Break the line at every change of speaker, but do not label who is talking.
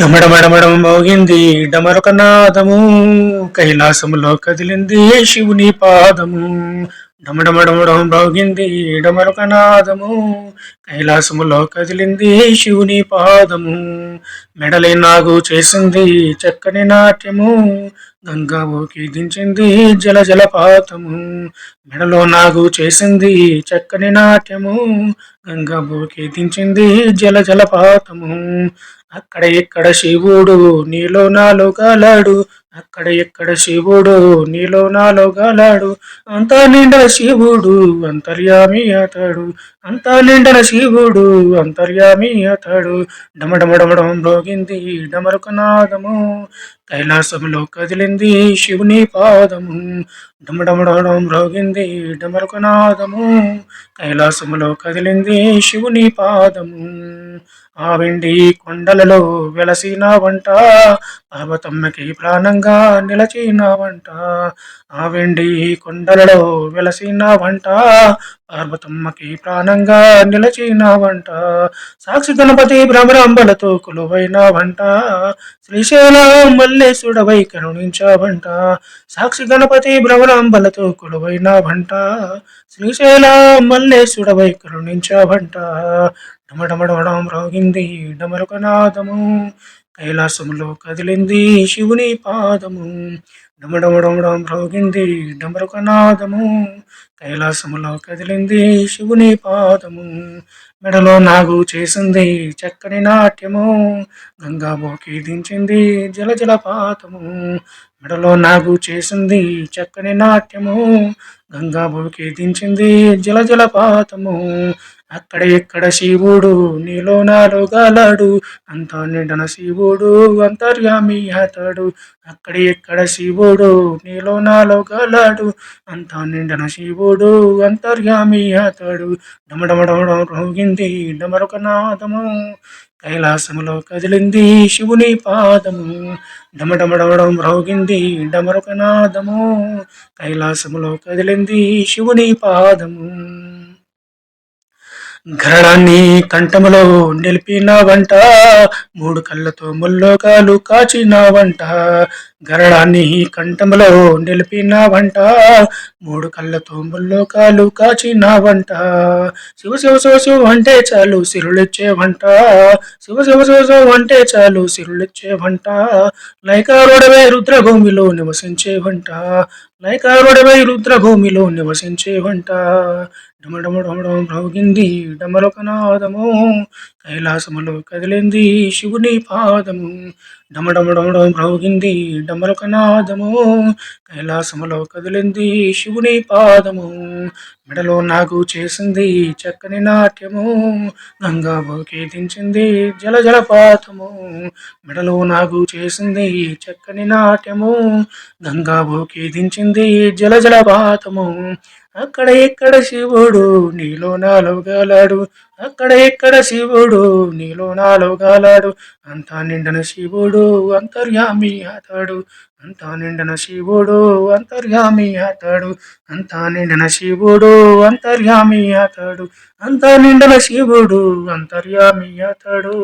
డమడమడమడం మోగింది డమరొక నాదము కైలాసములో కదిలింది శివుని పాదము. డమడమడమడం మోగింది డమరొక నాదము కైలాసములో కదిలింది శివుని పాదము. మెడలి నాగు చేసింది చక్కని నాట్యము. గంగావుకి దించింది జల జలపాతము మెడలో నాగు చేసింది చక్కని నాట్యము. గంగాబుకి దించింది జల జలపాతము అక్కడ ఇక్కడ శివుడు నీలో నాలో అక్కడ ఎక్కడ శివుడు నీలో నాలో గలాడు అంతా నిండా శివుడు అంతర్యామి అతడు. అంతా నిండన శివుడు అంతర్యామి అతడు. డమడమడమడం రోగింది డమరుక నాదము కైలాసంలో కదిలింది శివుని పాదము. డమడమడమడం రోగింది డమరుక నాదము కైలాసములో కదిలింది శివుని పాదము. ఆ వెండి కొండలలో వెలసిన వంట పార్వతమ్మకి ప్రాణంగా నిలచిన వంట ఆ వెండి కొండలలో వెలసిన వంట పార్వతమ్మకి ప్రాణంగా నిలచినావంట. సాక్షి గణపతి భ్రమరాంబలతో కొలువైన వంట శ్రీశైలం మల్లేశుడవై కరుణించావంట. సాక్షి గణపతి భ్రమరాంబలతో కొలువైన వంట శ్రీశైలం మల్లేశుడవై కరుణించావంట. డమడమడమడం రోగింది డమరుకనాదము. కైలాసములో కదిలింది శివుని పాదము. డమడమడమడం రోగింది డమరుకనాదము. కైలాసములో కదిలింది శివుని పాదము. మెడలో నాగు చేసింది చక్కని నాట్యము. గంగాబోకి దించింది జల జలపాతము మెడలో నాగు చేసింది చక్కని నాట్యము. గంగాబోకి దించింది జల జలపాతము అక్కడ ఇక్కడ శివుడు నీలో నాలో గలడు. అంతా నిండన శివుడు అంతర్యామి అతడు. అక్కడ ఇక్కడ శివుడు నీలో నాలో గలడు. అంతా నిండన శివుడు అంతర్యామి అతడు. డమడమడమడం రోగింది డమరొక నాదము. కైలాసములో కదిలింది శివుని పాదము. డమడమడమడం రోగింది డమరొక నాదము. కైలాసములో కదిలింది శివుని పాదము. ఘరణాన్ని కంఠములో నిలిపినవంట మూడు కళ్ళతో ముల్లోకాలు కాచినవంట. గరడాన్ని కంఠములో నిలిపినావంట. మూడు కళ్ళతో ముల్లోకాలు కాచినావంట. శివ శివ శివ శివ అంటే చాలు సిరులిచ్చేవంట. శివ శివ శివ శివ అంటే చాలు సిరులిచ్చేవంట. లైకారుడవే రుద్రభూమిలో నివసించేవంట. లైకారుడవై రుద్రభూమిలో నివసించేవంట. డమడమడమడం భోగింది డమరకనాదము కైలాసములో కదిలింది శివుని పాదము. డమడమడమడం భోగింది డమరకనాదము కైలాసములో కదిలింది శివుని పాదము. మెడలో నాగు చేసింది చక్కని నాట్యము. గంగాబోకి దించింది జల జలపాతము మెడలో నాగు చేసింది చక్కని నాట్యము. గంగాబోకి దించింది జల జలపాతము అక్కడ ఎక్కడ శివుడు నీలో నాలో గాలాడు అక్కడ ఎక్కడ శివుడు నీలో నాలో గాలాడు అంతా నిండన శివుడు అంతర్యామి ఆతాడు అంతా నిండన శివుడు అంతర్యామి ఆతాడు అంతా నిండన శివుడు అంతర్యామి ఆతాడు అంతా నిండన శివుడు అంతర్యామి ఆతాడు.